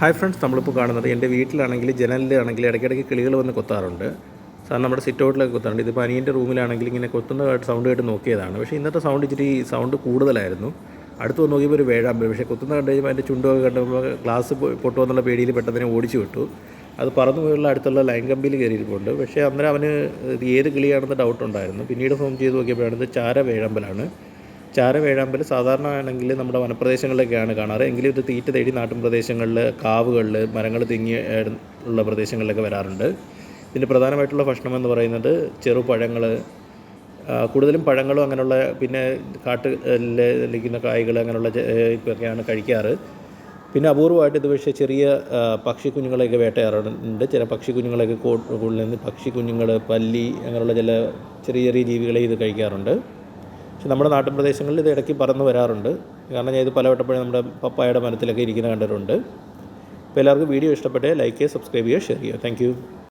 Hi friends നമ്മളിപ്പോൾ കാണുന്നത് എന്റെ വീട്ടിലാണെങ്കിൽ ജനലിലാണെങ്കിൽ ഇടയ്ക്കിടയ്ക്ക് കിളികൾ വന്ന് കൊത്താറുണ്ട്. സാർ നമ്മുടെ സിറ്റ് ഔട്ടിലൊക്കെ കൊത്താറുണ്ട്. ഇതിപ്പോൾ അനിയന്റെ റൂമിലാണെങ്കിൽ ഇങ്ങനെ കൊത്തുന്ന സൗണ്ട് കേട്ട് നോക്കിയതാണ്. പക്ഷേ ഇന്നത്തെ സൗണ്ട് ഇച്ചിരി സൗണ്ട് കൂടുതലായിരുന്നു. അടുത്ത് വന്ന് നോക്കിയപ്പോൾ ഒരു വേഴാമ്പൽ. പക്ഷേ കൊത്തുന്ന കണ്ടു കഴിയുമ്പോൾ അതിന്റെ ചുണ്ടൊക്കെ കണ്ടപ്പോൾ ഗ്ലാസ് പൊട്ടുമെന്നുള്ള പേടിയിൽ പെട്ടെന്ന് ഓടിച്ചു വിട്ടു. അത് പറന്നു പോയുള്ള അടുത്തുള്ള ലൈൻ കമ്പിയിൽ കയറിയിരിപ്പുണ്ട്. പക്ഷേ അന്നേരം അവന് ഏത് കിളിയാണെന്ന് ഡൗട്ട് ഉണ്ടായിരുന്നു. പിന്നീട് ഫോം ചെയ്ത് നോക്കിയപ്പോഴാണ് ഇത് ചാര വേഴാമ്പലാണ്. ചാര വേഴാമ്പൽ സാധാരണ ആണെങ്കിൽ നമ്മുടെ വനപ്രദേശങ്ങളിലൊക്കെയാണ് കാണാറ്. എങ്കിലും ഇത് തീറ്റ തേടി നാട്ടിൻ പ്രദേശങ്ങളിൽ കാവുകളിൽ മരങ്ങൾ തിങ്ങി ഉള്ള പ്രദേശങ്ങളിലൊക്കെ വരാറുണ്ട്. ഇതിന്റെ പ്രധാനമായിട്ടുള്ള ഭക്ഷണം എന്ന് പറയുന്നത് ചെറുപഴങ്ങൾ കൂടുതലും പഴങ്ങളും അങ്ങനെയുള്ള പിന്നെ കാട്ട് ലഭിക്കുന്ന കായ്കൾ അങ്ങനെയുള്ള ഇതൊക്കെയാണ് കഴിക്കാറ്. പിന്നെ അപൂർവമായിട്ട് ഇത് പക്ഷേ ചെറിയ പക്ഷി കുഞ്ഞുങ്ങളെയൊക്കെ വേട്ടയാറുണ്ട് ചില പക്ഷി കുഞ്ഞുങ്ങളെയൊക്കെ കൂടുതൽ പക്ഷി കുഞ്ഞുങ്ങൾ പല്ലി അങ്ങനെയുള്ള ചില ചെറിയ ചെറിയ ജീവികളെ ഇത് കഴിക്കാറുണ്ട്. പക്ഷെ നമ്മുടെ നാട്ടിൻ പ്രദേശങ്ങളിൽ ഇത് ഇടയ്ക്ക് പറന്ന് വരാറുണ്ട്. കാരണം ഞാൻ ഇത് പലവട്ടപ്പോഴും നമ്മുടെ പപ്പായയുടെ മരത്തിലൊക്കെ ഇരിക്കുന്ന കണ്ടിട്ടുണ്ട്. അപ്പോൾ എല്ലാവർക്കും വീഡിയോ ഇഷ്ടപ്പെട്ടേ ലൈക്ക് ചെയ്യുക സബ്സ്ക്രൈബ് ചെയ്യുക ഷെയർ ചെയ്യുക. താങ്ക്